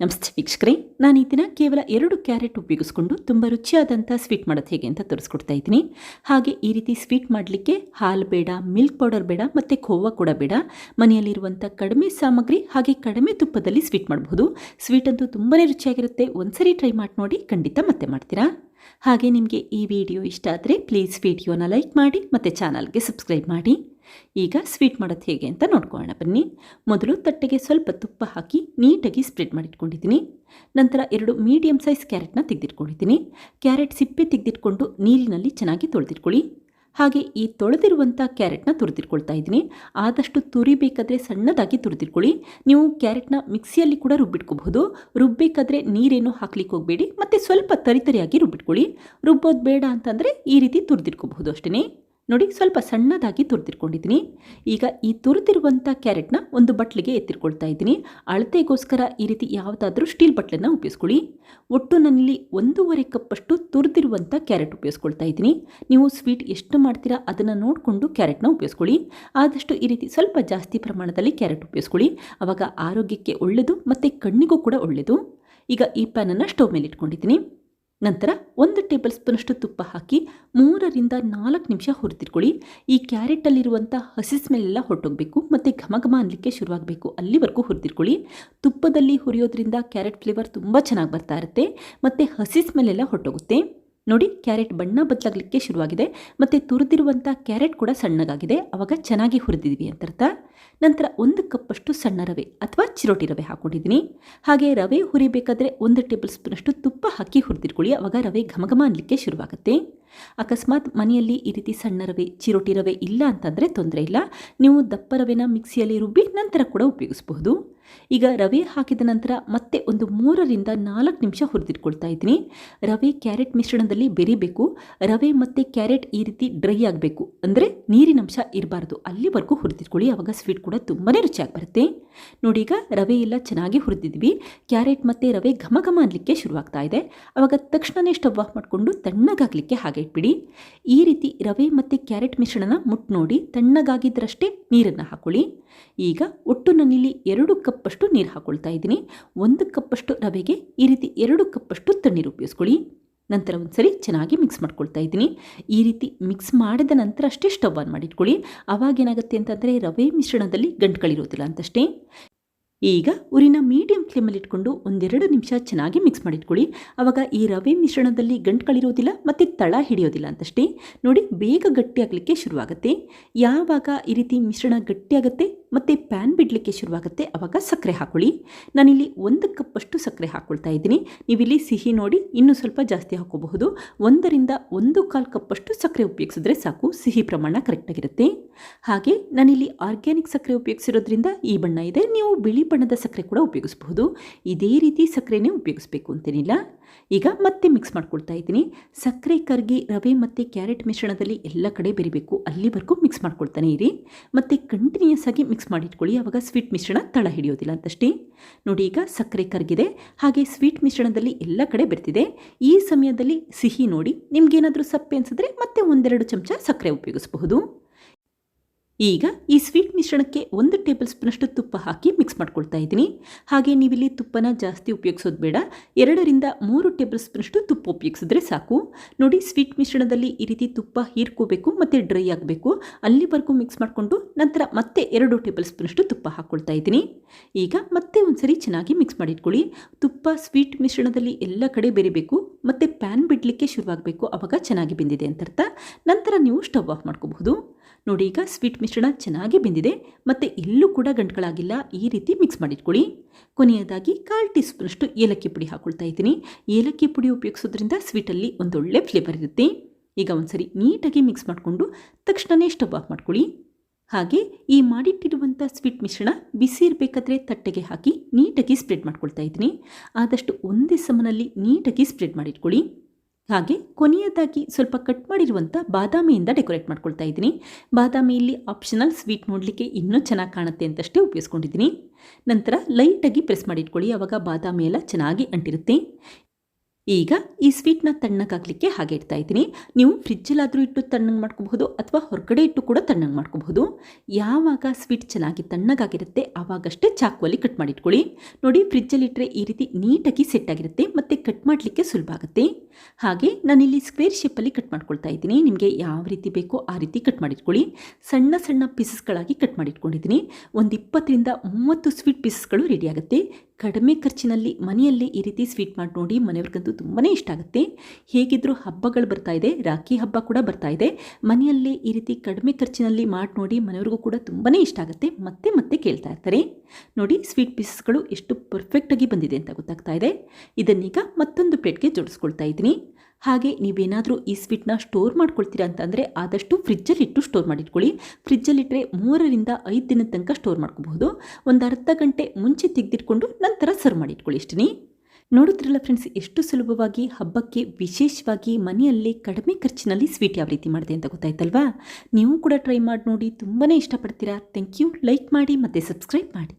ನಮಸ್ತೆ ವೀಕ್ಷಕರೇ, ನಾನು ಈ ದಿನ ಕೇವಲ ಎರಡು ಕ್ಯಾರೆಟ್ ಉಪಯೋಗಿಸ್ಕೊಂಡು ತುಂಬ ರುಚಿಯಾದಂಥ ಸ್ವೀಟ್ ಮಾಡೋದು ಹೇಗೆ ಅಂತ ತೋರಿಸ್ಕೊಡ್ತಾ ಇದ್ದೀನಿ. ಹಾಗೆ ಈ ರೀತಿ ಸ್ವೀಟ್ ಮಾಡಲಿಕ್ಕೆ ಹಾಲು ಬೇಡ, ಮಿಲ್ಕ್ ಪೌಡರ್ ಬೇಡ, ಮತ್ತು ಖೋವಾ ಕೂಡ ಬೇಡ. ಮನೆಯಲ್ಲಿರುವಂಥ ಕಡಿಮೆ ಸಾಮಗ್ರಿ ಹಾಗೆ ಕಡಿಮೆ ತುಪ್ಪದಲ್ಲಿ ಸ್ವೀಟ್ ಮಾಡಬಹುದು. ಸ್ವೀಟ್ ಅಂತೂ ತುಂಬಾ ರುಚಿಯಾಗಿರುತ್ತೆ. ಒಂದ್ಸರಿ ಟ್ರೈ ಮಾಡಿ ನೋಡಿ, ಖಂಡಿತ ಮತ್ತೆ ಮಾಡ್ತೀರಾ? ಹಾಗೆ ನಿಮಗೆ ಈ ವಿಡಿಯೋ ಇಷ್ಟ ಆದರೆ ಪ್ಲೀಸ್ ವಿಡಿಯೋನ ಲೈಕ್ ಮಾಡಿ, ಮತ್ತು ಚಾನಲ್ಗೆ ಸಬ್ಸ್ಕ್ರೈಬ್ ಮಾಡಿ. ಈಗ ಸ್ವೀಟ್ ಮಾಡೋದು ಹೇಗೆ ಅಂತ ನೋಡ್ಕೊಳ್ಳೋಣ. ಬನ್ನಿ. ಮೊದಲು ತಟ್ಟೆಗೆ ಸ್ವಲ್ಪ ತುಪ್ಪ ಹಾಕಿ ನೀಟಾಗಿ ಸ್ಪ್ರೆಡ್ ಮಾಡಿಟ್ಕೊಂಡಿದ್ದೀನಿ. ನಂತರ ಎರಡು ಮೀಡಿಯಮ್ ಸೈಜ್ ಕ್ಯಾರೆಟ್ನ ತೆಗೆದಿಟ್ಕೊಂಡಿದ್ದೀನಿ. ಕ್ಯಾರೆಟ್ ಸಿಪ್ಪೆ ತೆಗೆದಿಟ್ಕೊಂಡು ನೀರಿನಲ್ಲಿ ಚೆನ್ನಾಗಿ ತೊಳೆದಿಟ್ಕೊಳ್ಳಿ. ಹಾಗೆ ಈ ತೊಳೆದಿರುವಂಥ ಕ್ಯಾರೆಟ್ನ ತುರಿದಿಟ್ಕೊಳ್ತಾ ಇದ್ದೀನಿ. ಆದಷ್ಟು ತುರಿಬೇಕಾದ್ರೆ ಸಣ್ಣದಾಗಿ ತುರಿದಿಟ್ಕೊಳ್ಳಿ. ನೀವು ಕ್ಯಾರೆಟ್ನ ಮಿಕ್ಸಿಯಲ್ಲಿ ಕೂಡ ರುಬ್ಬಿಟ್ಕೋಬಹುದು. ರುಬ್ಬೇಕಾದ್ರೆ ನೀರೇನು ಹಾಕ್ಲಿಕ್ಕೆ ಹೋಗಬೇಡಿ. ಮತ್ತು ಸ್ವಲ್ಪ ತರಿತರಿಯಾಗಿ ರುಬ್ಬಿಟ್ಕೊಳ್ಳಿ. ರುಬ್ಬೋದು ಬೇಡ ಅಂತಂದರೆ ಈ ರೀತಿ ತುರಿದಿಟ್ಕೋಬಹುದು ಅಷ್ಟೇ ನೋಡಿ ಸ್ವಲ್ಪ ಸಣ್ಣದಾಗಿ ತುರಿದಿಟ್ಕೊಂಡಿದ್ದೀನಿ. ಈಗ ಈ ತುರಿದಿರುವಂಥ ಕ್ಯಾರೆಟ್ನ ಒಂದು ಬಟ್ಲಿಗೆ ಎತ್ತಿಟ್ಕೊಳ್ತಾ ಇದ್ದೀನಿ. ಅಳತೆಗೋಸ್ಕರ ಈ ರೀತಿ ಯಾವುದಾದ್ರೂ ಸ್ಟೀಲ್ ಬಟ್ಲನ್ನು ಉಪಯೋಗಿಸ್ಕೊಳ್ಳಿ. ಒಟ್ಟು ನನ್ನಲ್ಲಿ ಒಂದೂವರೆ ಕಪ್ಪಷ್ಟು ತುರಿದಿರುವಂಥ ಕ್ಯಾರೆಟ್ ಉಪಯೋಗಿಸ್ಕೊಳ್ತಾ ಇದ್ದೀನಿ. ನೀವು ಸ್ವೀಟ್ ಎಷ್ಟು ಮಾಡ್ತೀರಾ ಅದನ್ನು ನೋಡಿಕೊಂಡು ಕ್ಯಾರೆಟ್ನ ಉಪಯೋಗಿಸ್ಕೊಳ್ಳಿ. ಆದಷ್ಟು ಈ ರೀತಿ ಸ್ವಲ್ಪ ಜಾಸ್ತಿ ಪ್ರಮಾಣದಲ್ಲಿ ಕ್ಯಾರೆಟ್ ಉಪಯೋಗಿಸ್ಕೊಳ್ಳಿ. ಆವಾಗ ಆರೋಗ್ಯಕ್ಕೆ ಒಳ್ಳೆಯದು ಮತ್ತು ಕಣ್ಣಿಗೂ ಕೂಡ ಒಳ್ಳೆಯದು ಈಗ ಈ ಪ್ಯಾನನ್ನು ಸ್ಟವ್ ಮೇಲೆ ಇಟ್ಕೊಂಡಿದ್ದೀನಿ ನಂತರ ಒಂದು ಟೇಬಲ್ ಸ್ಪೂನಷ್ಟು ತುಪ್ಪ ಹಾಕಿ ಮೂರರಿಂದ ನಾಲ್ಕು ನಿಮಿಷ ಹುರಿದಿಟ್ಕೊಳ್ಳಿ. ಈ ಕ್ಯಾರೆಟಲ್ಲಿರುವಂಥ ಹಸಿ ಸ್ಮೆಲ್ಲೆಲ್ಲ ಹೊರಟೋಗಬೇಕು ಮತ್ತು ಘಮ ಘಮ ಅನ್ನಲಿಕ್ಕೆ ಶುರುವಾಗಬೇಕು. ಅಲ್ಲಿವರೆಗೂ ಹುರಿದಿಟ್ಕೊಳ್ಳಿ. ತುಪ್ಪದಲ್ಲಿ ಹುರಿಯೋದ್ರಿಂದ ಕ್ಯಾರೆಟ್ ಫ್ಲೇವರ್ ತುಂಬ ಚೆನ್ನಾಗಿ ಬರ್ತಾ ಇರುತ್ತೆ. ಮತ್ತು ಹಸಿ ಸ್ಮೆಲ್ಲೆಲ್ಲ ಹೊರಟೋಗುತ್ತೆ. ನೋಡಿ, ಕ್ಯಾರೆಟ್ ಬಣ್ಣ ಬದಲಾಗಲಿಕ್ಕೆ ಶುರುವಾಗಿದೆ ಮತ್ತು ತುರಿದಿರುವಂಥ ಕ್ಯಾರೆಟ್ ಕೂಡ ಸಣ್ಣಗಾಗಿದೆ ಆವಾಗ ಚೆನ್ನಾಗಿ ಹುರಿದಿದ್ವಿ ಅಂತ ಅರ್ಥ. ನಂತರ ಒಂದು ಕಪ್ಪಷ್ಟು ಸಣ್ಣ ರವೆ ಅಥವಾ ಚಿರೋಟಿ ರವೆ ಹಾಕ್ಕೊಂಡಿದ್ದೀನಿ. ಹಾಗೆ ರವೆ ಹುರಿಬೇಕಾದ್ರೆ ಒಂದು ಟೇಬಲ್ ಸ್ಪೂನಷ್ಟು ತುಪ್ಪ ಹಾಕಿ ಹುರಿದಿಟ್ಕೊಳ್ಳಿ. ಆವಾಗ ರವೆ ಘಮಘಮ ಅನ್ನಲಿಕ್ಕೆ ಶುರುವಾಗುತ್ತೆ. ಅಕಸ್ಮಾತ್ ಮನೆಯಲ್ಲಿ ಈ ರೀತಿ ಸಣ್ಣ ರವೆ, ಚಿರೋಟಿ ರವೆ ಇಲ್ಲ ಅಂತಂದರೆ ತೊಂದರೆ ಇಲ್ಲ. ನೀವು ದಪ್ಪ ರವೆನ ಮಿಕ್ಸಿಯಲ್ಲಿ ರುಬ್ಬಿ ನಂತರ ಕೂಡ ಉಪಯೋಗಿಸಬಹುದು. ಈಗ ರವೆ ಹಾಕಿದ ನಂತರ ಮತ್ತೆ ಒಂದು ಮೂರರಿಂದ ನಾಲ್ಕು ನಿಮಿಷ ಹುರಿದಿಟ್ಕೊಳ್ತಾ ಇದ್ದೀನಿ. ರವೆ ಕ್ಯಾರೆಟ್ ಮಿಶ್ರಣದಲ್ಲಿ ಬೆರಿಬೇಕು. ರವೆ ಮತ್ತು ಕ್ಯಾರೆಟ್ ಈ ರೀತಿ ಡ್ರೈ ಆಗಬೇಕು. ಅಂದರೆ ನೀರಿನಂಶ ಇರಬಾರ್ದು. ಅಲ್ಲಿವರೆಗೂ ಹುರಿದಿಟ್ಕೊಳ್ಳಿ. ಆವಾಗ ಸ್ವೀಟ್ ಕೂಡ ತುಂಬಾ ರುಚಿಯಾಗಿ ಬರುತ್ತೆ. ನೋಡಿ ಈಗ ರವೆ ಎಲ್ಲ ಚೆನ್ನಾಗಿ ಹುರಿದಿದ್ವಿ. ಕ್ಯಾರೆಟ್ ಮತ್ತು ರವೆ ಘಮ ಘಮ ಅನ್ನಲಿಕ್ಕೆ ಶುರುವಾಗ್ತಾ ಇದೆ. ಆವಾಗ ತಕ್ಷಣವೇ ಸ್ಟವ್ ಆಫ್ ಮಾಡಿಕೊಂಡು ತಣ್ಣಗಾಗಲಿಕ್ಕೆ ಹಾಗೆ ಇಟ್ಬಿಡಿ. ಈ ರೀತಿ ರವೆ ಮತ್ತು ಕ್ಯಾರೆಟ್ ಮಿಶ್ರಣನ ಮುಟ್ಟು ನೋಡಿ ತಣ್ಣಗಾಗಿದ್ದರಷ್ಟೇ ನೀರನ್ನು ಹಾಕೊಳ್ಳಿ. ಈಗ ಒಟ್ಟು ನಾನಿಲ್ಲಿ ಎರಡು ಕಪ್ಪಷ್ಟು ನೀರು ಹಾಕ್ಕೊಳ್ತಾ ಇದ್ದೀನಿ. ಒಂದು ಕಪ್ಪಷ್ಟು ರವೆಗೆ ಈ ರೀತಿ ಎರಡು ಕಪ್ಪಷ್ಟು ತಣ್ಣೀರು ಉಪಯೋಗಿಸ್ಕೊಳ್ಳಿ. ನಂತರ ಒಂದು ಸರಿ ಚೆನ್ನಾಗಿ ಮಿಕ್ಸ್ ಮಾಡ್ಕೊಳ್ತಾ ಇದ್ದೀನಿ. ಈ ರೀತಿ ಮಿಕ್ಸ್ ಮಾಡಿದ ನಂತರ ಅಷ್ಟೇ ಸ್ಟವ್ ಆನ್ ಮಾಡಿಟ್ಕೊಳ್ಳಿ. ಅವಾಗ ಏನಾಗುತ್ತೆ ಅಂತಂದರೆ ರವೆ ಮಿಶ್ರಣದಲ್ಲಿ ಗಂಟುಗಳಿರೋದಿಲ್ಲ ಅಂತಷ್ಟೇ. ಈಗ ಊರಿನ ಮೀಡಿಯಂ ಫ್ಲೇಮಲ್ಲಿ ಇಟ್ಕೊಂಡು ಒಂದೆರಡು ನಿಮಿಷ ಚೆನ್ನಾಗಿ ಮಿಕ್ಸ್ ಮಾಡಿಟ್ಕೊಳ್ಳಿ. ಆವಾಗ ಈ ರವೆ ಮಿಶ್ರಣದಲ್ಲಿ ಗಂಟುಗಳಿರೋದಿಲ್ಲ ಮತ್ತು ತಳ ಹಿಡಿಯೋದಿಲ್ಲ ಅಂತಷ್ಟೇ. ನೋಡಿ, ಬೇಗ ಗಟ್ಟಿಯಾಗಲಿಕ್ಕೆ ಶುರುವಾಗುತ್ತೆ. ಯಾವಾಗ ಈ ರೀತಿ ಮಿಶ್ರಣ ಗಟ್ಟಿಯಾಗುತ್ತೆ? ಮತ್ತು ಪ್ಯಾನ್ ಬಿಡಲಿಕ್ಕೆ ಶುರುವಾಗುತ್ತೆ. ಆವಾಗ ಸಕ್ಕರೆ ಹಾಕೊಳ್ಳಿ. ನಾನಿಲ್ಲಿ ಒಂದು ಕಪ್ಪಷ್ಟು ಸಕ್ಕರೆ ಹಾಕ್ಕೊಳ್ತಾ ಇದ್ದೀನಿ. ನೀವಿಲ್ಲಿ ಸಿಹಿ ನೋಡಿ ಇನ್ನೂ ಸ್ವಲ್ಪ ಜಾಸ್ತಿ ಹಾಕೋಬಹುದು. ಒಂದರಿಂದ ಒಂದು ಕಾಲು ಕಪ್ಪಷ್ಟು ಸಕ್ಕರೆ ಉಪಯೋಗಿಸಿದ್ರೆ ಸಾಕು. ಸಿಹಿ ಪ್ರಮಾಣ ಕರೆಕ್ಟಾಗಿರುತ್ತೆ ಹಾಗೆ ನಾನಿಲ್ಲಿ ಆರ್ಗ್ಯಾನಿಕ್ ಸಕ್ಕರೆ ಉಪಯೋಗಿಸಿರೋದ್ರಿಂದ ಈ ಬಣ್ಣ ಇದೆ. ನೀವು ಬಿಳಿ ಬಣ್ಣದ ಸಕ್ಕರೆ ಕೂಡ ಉಪಯೋಗಿಸಬಹುದು. ಇದೇ ರೀತಿ ಸಕ್ಕರೆನೇ ಉಪಯೋಗಿಸಬೇಕು ಅಂತೇನಿಲ್ಲ. ಈಗ ಮತ್ತೆ ಮಿಕ್ಸ್ ಮಾಡ್ಕೊಳ್ತಾ ಇದ್ದೀನಿ. ಸಕ್ಕರೆ, ಕರ್ಗಿ, ರವೆ ಮತ್ತು ಕ್ಯಾರೆಟ್ ಮಿಶ್ರಣದಲ್ಲಿ ಎಲ್ಲ ಕಡೆ ಬೆರಿಬೇಕು. ಅಲ್ಲಿವರೆಗೂ ಮಿಕ್ಸ್ ಮಾಡ್ಕೊಳ್ತಾನೆ ಇರಿ. ಮತ್ತು ಕಂಟಿನ್ಯೂಸ್ ಆಗಿ ಮಿಕ್ಸ್ ಮಾಡಿಟ್ಕೊಳ್ಳಿ. ಆವಾಗ ಸ್ವೀಟ್ ಮಿಶ್ರಣ ತಳ ಹಿಡಿಯೋದಿಲ್ಲ ಅಂತಷ್ಟೇ. ನೋಡಿ ಈಗ ಸಕ್ಕರೆ ಕರಗಿದೆ. ಹಾಗೆ ಸ್ವೀಟ್ ಮಿಶ್ರಣದಲ್ಲಿ ಎಲ್ಲ ಕಡೆ ಬೆರ್ತಿದೆ ಈ ಸಮಯದಲ್ಲಿ ಸಿಹಿ ನೋಡಿ ನಿಮಗೇನಾದರೂ ಸಪ್ಪೆ ಅನಿಸಿದ್ರೆ ಮತ್ತೆ ಒಂದೆರಡು ಚಮಚ ಸಕ್ಕರೆ ಉಪಯೋಗಿಸಬಹುದು. ಈಗ ಈ ಸ್ವೀಟ್ ಮಿಶ್ರಣಕ್ಕೆ ಒಂದು ಟೇಬಲ್ ಸ್ಪೂನಷ್ಟು ತುಪ್ಪ ಹಾಕಿ ಮಿಕ್ಸ್ ಮಾಡ್ಕೊಳ್ತಾ ಇದ್ದೀನಿ. ಹಾಗೆ ನೀವಿಲ್ಲಿ ತುಪ್ಪನ ಜಾಸ್ತಿ ಉಪಯೋಗಿಸೋದು ಬೇಡ. ಎರಡರಿಂದ ಮೂರು ಟೇಬಲ್ ಸ್ಪೂನಷ್ಟು ತುಪ್ಪ ಉಪಯೋಗಿಸಿದ್ರೆ ಸಾಕು. ನೋಡಿ, ಸ್ವೀಟ್ ಮಿಶ್ರಣದಲ್ಲಿ ಈ ರೀತಿ ತುಪ್ಪ ಹೀರ್ಕೋಬೇಕು ಮತ್ತು ಡ್ರೈ ಆಗಬೇಕು. ಅಲ್ಲಿವರೆಗೂ ಮಿಕ್ಸ್ ಮಾಡಿಕೊಂಡು ನಂತರ ಮತ್ತೆ ಎರಡು ಟೇಬಲ್ ಸ್ಪೂನಷ್ಟು ತುಪ್ಪ ಹಾಕ್ಕೊಳ್ತಾ ಇದ್ದೀನಿ. ಈಗ ಮತ್ತೆ ಒಂದ್ಸರಿ ಚೆನ್ನಾಗಿ ಮಿಕ್ಸ್ ಮಾಡಿಟ್ಕೊಳ್ಳಿ. ತುಪ್ಪ, ಸ್ವೀಟ್ ಮಿಶ್ರಣದಲ್ಲಿ ಎಲ್ಲ ಕಡೆ ಬೆರಿಬೇಕು. ಮತ್ತು ಪ್ಯಾನ್ ಬಿಡಲಿಕ್ಕೆ ಶುರುವಾಗಬೇಕು. ಆವಾಗ ಚೆನ್ನಾಗಿ ಬೆಂದಿದೆ ಅಂತ ಅರ್ಥ ನಂತರ ನೀವು ಸ್ಟವ್ ಆಫ್ ಮಾಡ್ಕೋಬಹುದು. ನೋಡಿ ಈಗ ಸ್ವೀಟ್ ಮಿಶ್ರಣ ಚೆನ್ನಾಗಿ ಬೆಂದಿದೆ. ಮತ್ತು ಎಲ್ಲೂ ಕೂಡ ಗಂಟುಗಳಾಗಿಲ್ಲ. ಈ ರೀತಿ ಮಿಕ್ಸ್ ಮಾಡಿಟ್ಕೊಳ್ಳಿ. ಕೊನೆಯದಾಗಿ ಕಾಲು ಟೀ ಸ್ಪೂನಷ್ಟು ಏಲಕ್ಕಿ ಪುಡಿ ಹಾಕ್ಕೊಳ್ತಾ ಇದ್ದೀನಿ. ಏಲಕ್ಕಿ ಪುಡಿ ಉಪಯೋಗಿಸೋದ್ರಿಂದ ಸ್ವೀಟಲ್ಲಿ ಒಂದೊಳ್ಳೆ ಫ್ಲೇವರ್ ಇರುತ್ತೆ. ಈಗ ಒಂದ್ಸರಿ ನೀಟಾಗಿ ಮಿಕ್ಸ್ ಮಾಡಿಕೊಂಡು ತಕ್ಷಣವೇ ಸ್ಟವ್ ಆಫ್ ಮಾಡ್ಕೊಳ್ಳಿ. ಹಾಗೆ ಈ ಮಾಡಿಟ್ಟಿರುವಂಥ ಸ್ವೀಟ್ ಮಿಶ್ರಣ ಬಿಸಿ ಇರಬೇಕಾದ್ರೆ ತಟ್ಟೆಗೆ ಹಾಕಿ ನೀಟಾಗಿ ಸ್ಪ್ರೆಡ್ ಮಾಡ್ಕೊಳ್ತಾ ಇದ್ದೀನಿ. ಆದಷ್ಟು ಒಂದೇ ಸಮನಲ್ಲಿ ನೀಟಾಗಿ ಸ್ಪ್ರೆಡ್ ಮಾಡಿಟ್ಕೊಳ್ಳಿ. ಹಾಗೆ ಕೊನೆಯದಾಗಿ ಸ್ವಲ್ಪ ಕಟ್ ಮಾಡಿರುವಂಥ ಬಾದಾಮಿಯಿಂದ ಡೆಕೋರೇಟ್ ಮಾಡ್ಕೊಳ್ತಾ ಇದ್ದೀನಿ. ಬಾದಾಮಿ ಇಲ್ಲಿ ಆಪ್ಷನಲ್ ಸ್ವೀಟ್ ನೋಡಲಿಕ್ಕೆ ಇನ್ನೂ ಚೆನ್ನಾಗಿ ಕಾಣುತ್ತೆ ಅಂತಷ್ಟೇ ಉಪಯೋಗಿಸ್ಕೊಂಡಿದ್ದೀನಿ. ನಂತರ ಲೈಟಾಗಿ ಪ್ರೆಸ್ ಮಾಡಿಟ್ಕೊಳ್ಳಿ ಆವಾಗ ಬಾದಾಮಿ ಎಲ್ಲ ಚೆನ್ನಾಗಿ ಅಂಟಿರುತ್ತೆ. ಈಗ ಈ ಸ್ವೀಟ್ನ ತಣ್ಣಗಾಗಲಿಕ್ಕೆ ಹಾಗೆ ಇಡ್ತಾ ಇದ್ದೀನಿ. ನೀವು ಫ್ರಿಜ್ಜಲ್ಲಾದರೂ ಇಟ್ಟು ತಣ್ಣಗೆ ಮಾಡ್ಕೋಬಹುದು, ಅಥವಾ ಹೊರಗಡೆ ಇಟ್ಟು ಕೂಡ ತಣ್ಣಗೆ ಮಾಡ್ಕೋಬಹುದು. ಯಾವಾಗ ಸ್ವೀಟ್ ಚೆನ್ನಾಗಿ ತಣ್ಣಗಾಗಿರುತ್ತೆ ಆವಾಗಷ್ಟೇ ಚಾಕುವಲ್ಲಿ ಕಟ್ ಮಾಡಿಟ್ಕೊಳ್ಳಿ ನೋಡಿ ಫ್ರಿಜ್ಜಲ್ಲಿಟ್ಟರೆ ಈ ರೀತಿ ನೀಟಾಗಿ ಸೆಟ್ ಆಗಿರುತ್ತೆ, ಮತ್ತು ಕಟ್ ಮಾಡಲಿಕ್ಕೆ ಸುಲಭ ಆಗುತ್ತೆ. ಹಾಗೆ ನಾನಿಲ್ಲಿ ಸ್ಕ್ವೇರ್ ಶೇಪಲ್ಲಿ ಕಟ್ ಮಾಡ್ಕೊಳ್ತಾ ಇದ್ದೀನಿ. ನಿಮಗೆ ಯಾವ ರೀತಿ ಬೇಕೋ ಆ ರೀತಿ ಕಟ್ ಮಾಡಿಟ್ಕೊಳ್ಳಿ. ಸಣ್ಣ ಸಣ್ಣ ಪೀಸಸ್ಗಳಾಗಿ ಕಟ್ ಮಾಡಿಟ್ಕೊಂಡಿದ್ದೀನಿ. ಒಂದು ಇಪ್ಪತ್ತರಿಂದ ಮೂವತ್ತು ಸ್ವೀಟ್ ಪೀಸಸ್ಗಳು ರೆಡಿ ಆಗುತ್ತೆ. ಕಡಿಮೆ ಖರ್ಚಿನಲ್ಲಿ ಮನೆಯಲ್ಲೇ ಈ ರೀತಿ ಸ್ವೀಟ್ ಮಾಡಿ ನೋಡಿ ಮನೆಯವ್ರಿಗಂತೂ ತುಂಬಾ ಇಷ್ಟ ಆಗುತ್ತೆ. ಹೇಗಿದ್ದರೂ ಹಬ್ಬಗಳು ಬರ್ತಾ ಇದೆ. ರಾಖಿ ಹಬ್ಬ ಕೂಡ ಬರ್ತಾ ಇದೆ. ಮನೆಯಲ್ಲೇ ಈ ರೀತಿ ಕಡಿಮೆ ಖರ್ಚಿನಲ್ಲಿ ಮಾಡಿ ನೋಡಿ ಮನೆಯವ್ರಿಗೂ ಕೂಡ ತುಂಬಾ ಇಷ್ಟ ಆಗುತ್ತೆ. ಮತ್ತೆ ಮತ್ತೆ ಕೇಳ್ತಾ ಇರ್ತಾರೆ. ನೋಡಿ ಸ್ವೀಟ್ ಪೀಸಸ್ಗಳು ಎಷ್ಟು ಪರ್ಫೆಕ್ಟಾಗಿ ಬಂದಿದೆ ಅಂತ ಗೊತ್ತಾಗ್ತಾ ಇದೆ. ಇದನ್ನೀಗ ಮತ್ತೊಂದು ಪ್ಲೇಟ್ಗೆ ಜೋಡಿಸ್ಕೊಳ್ತಾ ಇದ್ದೀನಿ. ಹಾಗೆ ನೀವೇನಾದರೂ ಈ ಸ್ವೀಟ್ನ ಸ್ಟೋರ್ ಮಾಡ್ಕೊಳ್ತೀರಾ ಅಂತಂದರೆ ಆದಷ್ಟು ಫ್ರಿಜ್ಜಲ್ಲಿಟ್ಟು ಸ್ಟೋರ್ ಮಾಡಿಟ್ಕೊಳ್ಳಿ. ಫ್ರಿಜ್ಜಲ್ಲಿಟ್ಟರೆ ಮೂರರಿಂದ ಐದು ದಿನದ ತನಕ ಸ್ಟೋರ್ ಮಾಡ್ಕೋಬಹುದು. ಒಂದು ಅರ್ಧ ಗಂಟೆ ಮುಂಚೆ ತೆಗೆದಿಟ್ಕೊಂಡು ನಂತರ ಸರ್ವ್ ಮಾಡಿಟ್ಕೊಳ್ಳಿ ಇಷ್ಟೇ ನೋಡಿದ್ರಲ್ಲ ಫ್ರೆಂಡ್ಸ್ ಎಷ್ಟು ಸುಲಭವಾಗಿ ಹಬ್ಬಕ್ಕೆ ವಿಶೇಷವಾಗಿ ಮನೆಯಲ್ಲಿ ಕಡಿಮೆ ಖರ್ಚಿನಲ್ಲಿ ಸ್ವೀಟ್ ಯಾವ ರೀತಿ ಮಾಡಿದೆ ಅಂತ ಗೊತ್ತಾಯ್ತಲ್ವಾ? ನೀವು ಕೂಡ ಟ್ರೈ ಮಾಡಿ ನೋಡಿ ತುಂಬಾ ಇಷ್ಟಪಡ್ತೀರಾ? ಥ್ಯಾಂಕ್ ಯು ಲೈಕ್ ಮಾಡಿ ಮತ್ತು ಸಬ್ಸ್ಕ್ರೈಬ್ ಮಾಡಿ.